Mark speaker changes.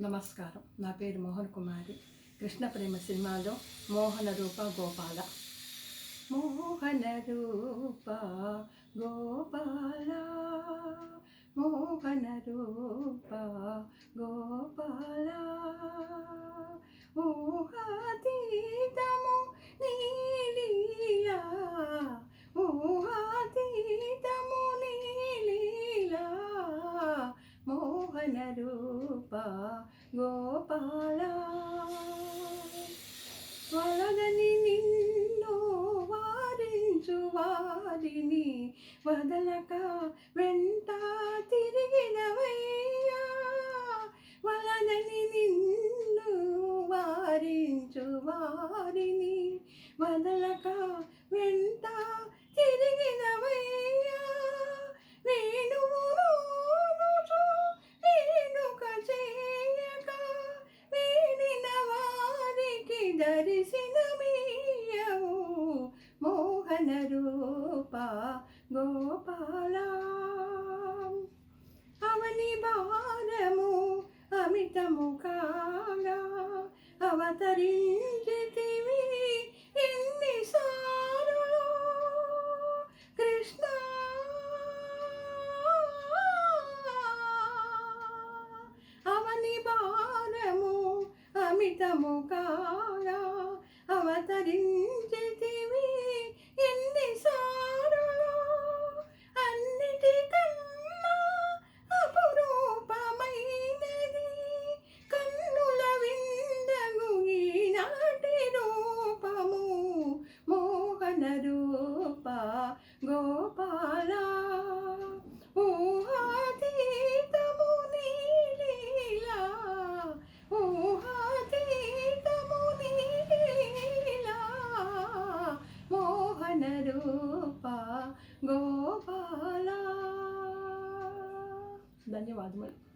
Speaker 1: నమస్కారం. నా పేరు మోహన్ కుమారి. కృష్ణ ప్రేమ సినిమాలో మోహన రూప గోపాల. మోహన రూప గోపాల. మోహన రూప గోపాల. రూప గోపాల. వలదని నిన్ను వారించు వారిని వదలక వెంట తిరిగినవయ్యా. వలదని నిన్ను వారించు వారిని దర్శనమీయవు మోహన రూప గోపాల. అవని భారము అమితము కాగా అవతరించితివి అమితము కాగా అవతరించితివి ఎన్నిసార్లు? అన్నిటికన్నా అపురూపమైనది కన్నుల విందగు ఈనాటి రూపము మోహన రూప గోపాల ధన్యవాదములు.